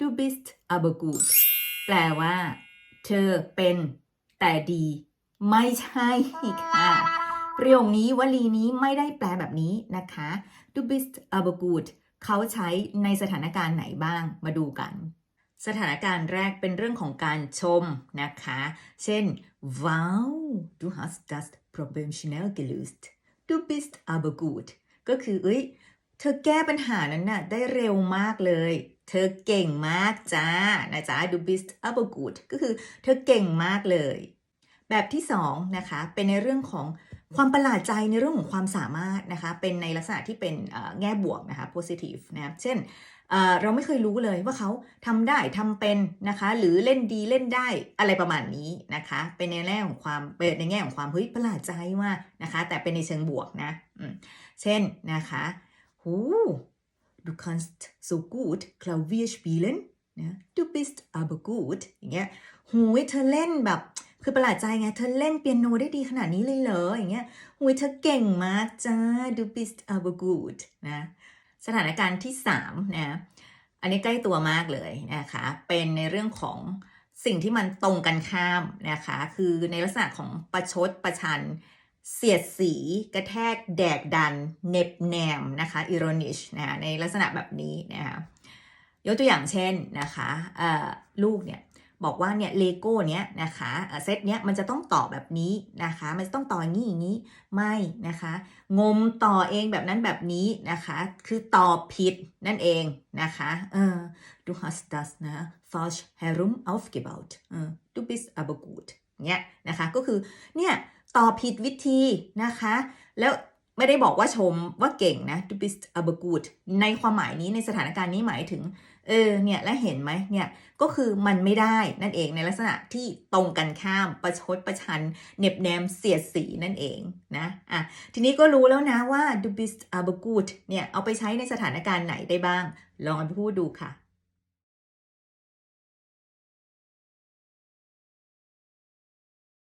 du bist aber gut แปลว่า เธอเป็น แต่ดี ไม่ใช่ค่ะประโยคนี้วลีนี้ไม่ได้แปลแบบนี้นะคะ du bist aber gut เขาใช้ในสถานการณ์ไหนบ้าง มาดูกัน สถานการณ์แรกเป็นเรื่องของการชมนะคะ เช่น wow du hast das Problem schnell gelöst du bist aber gut ก็คือ เอ้ย เธอแก้ปัญหานั้นน่ะได้เร็วมากเลย เธอเก่งมากจ้านะจ๊ะ du bist aber gut ก็คือเธอเก่งมากเลย แบบที่สองนะคะเป็นในเรื่องของความประหลาดใจในเรื่องของความสามารถนะคะเป็นในลักษณะที่เป็นแง่บวกนะคะ positive นะครับเช่นเราไม่เคยรู้เลยว่าเขาทำได้ทำเป็นนะคะ หรือเล่นดีเล่นได้อะไรประมาณนี้นะคะ เป็นในแง่ของความเป็นในแง่ของความเฮ้ยประหลาดใจว่านะคะ แต่เป็นในเชิงบวกนะเช่นนะคะ หู du kannst so gut Klavier spielen นะ du bist aber gut อย่างเงี้ยหูยเธอเล่นแบบ คือประหลาดใจไง เธอเล่นเปียโนได้ดีขนาดนี้เลยเหรอ อย่างเงี้ยหูยเธอเก่งมากจ้า du bist aber gut นะ สถานการณ์ที่3นะ อันนี้ใกล้ตัวมากเลยนะคะ เป็นในเรื่องของสิ่งที่มันตรงกันข้ามนะคะ คือในลักษณะของประชดประชัน เสียดสีกระแทกแดกดันเน็บแนมนะคะ ironish นะในลักษณะแบบนี้นะคะยกตัวอย่างเช่นนะคะลูกเนี่ยบอกว่าเนี่ยเลโก้เนี้ยนะคะเซตเนี้ยมันจะต้องต่อแบบนี้นะคะ มันจะต้องต่ออย่างนี้อย่างนี้ไม่นะคะ งมต่อเองแบบนั้นแบบนี้นะคะ คือต่อผิดนั่นเองนะคะเออ du hast das นะ falsch herum aufgebaut เออ du bist aber gut เนี้ยนะคะก็คือเนี่ย ตอบผิดวิธีนะคะ แล้วไม่ได้บอกว่าชมว่าเก่งนะ du bist aber gut ในความหมายนี้ในสถานการณ์นี้หมายถึง เออ เนี่ย และเห็นไหมเนี่ย ก็คือมันไม่ได้นั่นเองในลักษณะที่ตรงกันข้ามประชดประชันเหน็บแนมเสียดสีนั่นเองนะ อะ ทีนี้ก็รู้แล้วนะว่า du bist aber gut เนี่ย เอาไปใช้ในสถานการณ์ไหนได้บ้าง ลองไปพูดดูค่ะ